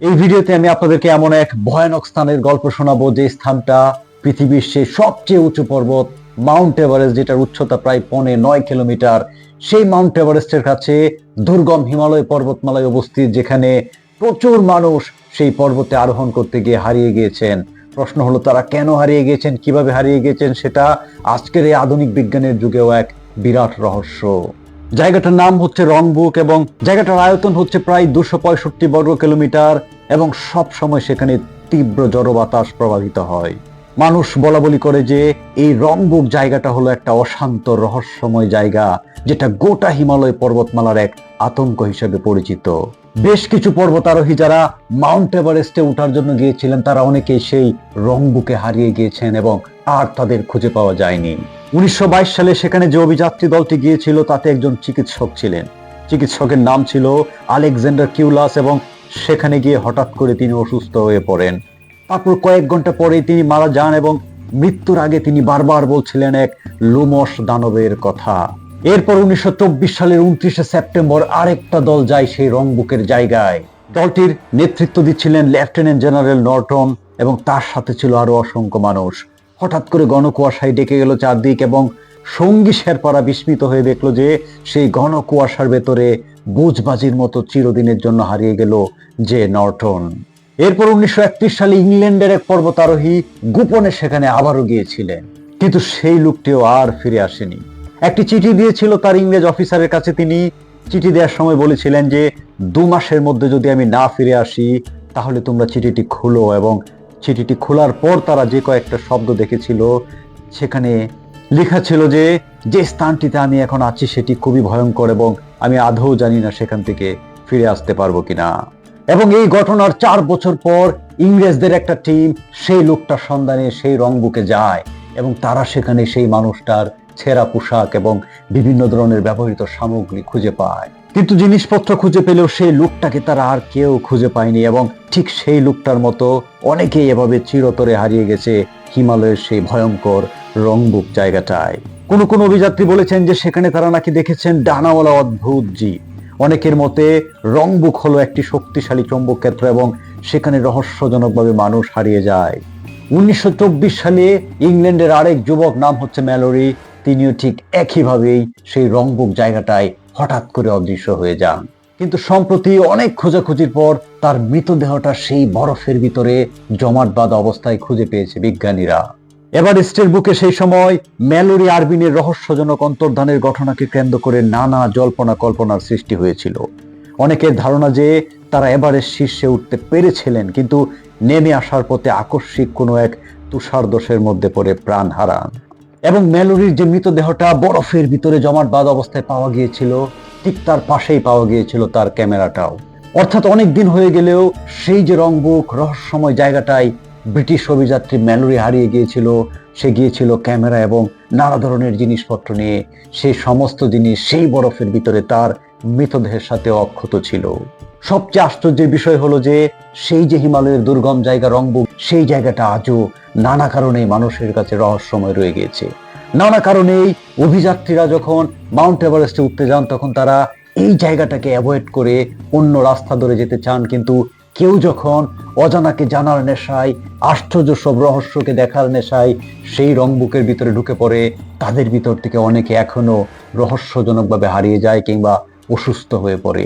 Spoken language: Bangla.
এই ভিডিওতে আমি আপনাদেরকে এমন এক ভয়ানক স্থানের গল্প শোনাবো যে স্থানটা পৃথিবীর সেই সবচেয়ে উঁচু পর্বত, মাউন্ট এভারেস্ট, যেটার উচ্চতা প্রায় পৌনে নয় কিলোমিটার। সেই মাউন্ট এভারেস্টের কাছে দুর্গম হিমালয় পর্বতমালায় অবস্থিত, যেখানে প্রচুর মানুষ সেই পর্বতে আরোহণ করতে গিয়ে হারিয়ে গিয়েছেন। প্রশ্ন হলো, তারা কেন হারিয়ে গিয়েছেন? কীভাবে হারিয়ে গিয়েছেন? সেটা আজকের এই আধুনিক বিজ্ঞানের যুগেও এক বিরাট রহস্য। জায়গাটার নাম হচ্ছে রংবুক এবং জায়গাটার আয়তন হচ্ছে প্রায় দুশো পঁয়ষট্টি বর্গ কিলোমিটার এবং সব সময় সেখানে তীব্র জড় বাতাস প্রবাহিত হয়। মানুষ বলা বলি করে যে এই রংবুক জায়গাটা হলো একটা অশান্ত রহস্যময় জায়গা, যেটা গোটা হিমালয় পর্বতমালার এক আতঙ্ক হিসেবে পরিচিত। বেশ কিছু পর্বতারোহী যারা মাউন্ট এভারেস্টে ওঠার জন্য গিয়েছিলেন, তারা অনেকেই সেই রংবুকে হারিয়ে গিয়েছেন এবং আর তাদের খুঁজে পাওয়া যায়নি। উনিশশো বাইশ সালে সেখানে যে অভিযাত্রী দলটি গিয়েছিল, তাতে একজন চিকিৎসক ছিলেন। চিকিৎসকের নাম ছিল আলেকজান্ডার কিউলাস এবং সেখানে গিয়ে হঠাৎ করে তিনি অসুস্থ হয়ে পড়েন। তারপর কয়েক ঘণ্টা পরেই তিনি মারা যান এবং মৃত্যুর আগে তিনি বারবার বলছিলেন এক লুমস দানবের কথা। এরপর উনিশশো চব্বিশ সালের উনত্রিশে সেপ্টেম্বর আরেকটা দল যায় সেই রংবুকের জায়গায়। দলটির নেতৃত্ব দিচ্ছিলেন লেফটেন্যান্ট জেনারেল নর্টন এবং তার সাথে ছিল আরও অসংখ্য মানুষ। হঠাৎ করে গণকুয়াশায় ডেকে গেল চারদিক এবং সঙ্গী শেরপাড়া বিস্মিত হয়ে দেখল যে সেই ঘন কুয়াশার ভেতরে বুঝবাজির মতো চিরদিনের জন্য হারিয়ে গেল যে নর্টন। এরপর উনিশশো সালে ইংল্যান্ডের এক পর্বতারোহী গোপনে সেখানে আবারও গিয়েছিলেন। কিন্তু সেই লোকটিও আর ফিরে আসেনি। একটি চিঠি দিয়েছিল তার ইংরেজ অফিসারের কাছে। তিনি চিঠি দেওয়ার সময় বলেছিলেন যে, দু মাসের মধ্যে যদি আমি না ফিরে আসি, তাহলে তোমরা চিঠিটি খুলো এবং চিঠিটি খোলার পর তারা যে কয়েকটা শব্দ দেখেছিল, সেখানে লেখা ছিল যে যে স্থানটিতে আমি এখন আছি সেটি খুবই ভয়ঙ্কর এবং আমি আদৌ জানি না সেখান থেকে ফিরে আসতে পারব কিনা। এবং এই ঘটনার চার বছর পর ইংরেজদের একটা টিম সেই লোকটার সন্ধানে সেই রংবুকে যায় এবং তারা সেখানে সেই মানুষটার ছেঁড়া পোশাক এবং বিভিন্ন ধরনের ব্যবহৃত সামগ্রী খুঁজে পায়। কিন্তু জিনিসপত্র খুঁজে পেলেও সেই লোকটাকে তারা আর কেউ খুঁজে পায়নি এবং ঠিক সেই লোকটার মতো অনেকেই এভাবে চিরতরে হারিয়ে গেছে হিমালয়ের সেই ভয়ঙ্কর রংবুক জায়গাটায়। কোন কোন অভিযাত্রী বলেছেন যে সেখানে তারা নাকি দেখেছেন ডানাওয়ালা অদ্ভুত জীব। অনেকের মতে রংবুক হলো একটি শক্তিশালী চৌম্বক ক্ষেত্র এবং সেখানে রহস্যজনকভাবে মানুষ হারিয়ে যায়। উনিশশো চব্বিশ সালে ইংল্যান্ডের আরেক যুবক, নাম হচ্ছে ম্যালোরি তিনিও ঠিক একইভাবেই সেই রংবুক জায়গাটায় হঠাৎ করে অদৃশ্য হয়ে যান। কিন্তু সম্প্রতি অনেক খোঁজাখুঁজির পর তার মৃতদেহটা সেই বরফের ভিতরে জমাট বাঁধা অবস্থায় খুঁজে পেয়েছে বিজ্ঞানীরা। এভারেস্টের বুকে সেই সময় ম্যালোরি আরবিনের রহস্যজনক অন্তর্ধানের ঘটনাকে কেন্দ্র করে নানা জল্পনা কল্পনার সৃষ্টি হয়েছিল। অনেকের ধারণা যে তারা এভারেস্ট শীর্ষে উঠতে পেরেছিলেন, কিন্তু নেমে আসার পথে আকস্মিক কোনো এক তুষার দোষের মধ্যে পড়ে প্রাণ হারান। এবং ম্যালোরির যে মৃতদেহটা বরফের ভিতরে জমাট বাঁধ অবস্থায় পাওয়া গিয়েছিল, ঠিক তার পাশেই পাওয়া গিয়েছিল তার ক্যামেরাটাও। অর্থাৎ অনেক দিন হয়ে গেলেও সেই যে রংবুক, রহস্যময় জায়গাটাই ব্রিটিশ অভিযাত্রী ম্যালোরি হারিয়ে গিয়েছিল, সে গিয়েছিল ক্যামেরা এবং নানা ধরনের জিনিসপত্র নিয়ে। সেই সমস্ত জিনিস সেই বরফের ভিতরে তার মৃতদেহের সাথে অক্ষত ছিল। সবচেয়ে আশ্চর্যের বিষয় হলো যে, সেই যে হিমালয়ের দুর্গম জায়গা রংবুক সেই জায়গাটা আজও নানা কারণে মানুষের কাছে রহস্যময় রয়ে গিয়েছে। নানা কারণেই অভিযাত্রীরা যখন মাউন্ট এভারেস্টে উঠতে যান, তখন তারা এই জায়গাটাকে অ্যাভয়েড করে অন্য রাস্তা ধরে যেতে চান, কিন্তু কেউ যখন অজানাকে জানার নেশায়, আশ্চর্য সব রহস্যকে দেখার নেশায় সেই রংবুকের ভিতরে ঢুকে পড়ে, তাদের ভিতর থেকে অনেকে এখনও রহস্যজনকভাবে হারিয়ে যায় কিংবা অসুস্থ হয়ে পড়ে।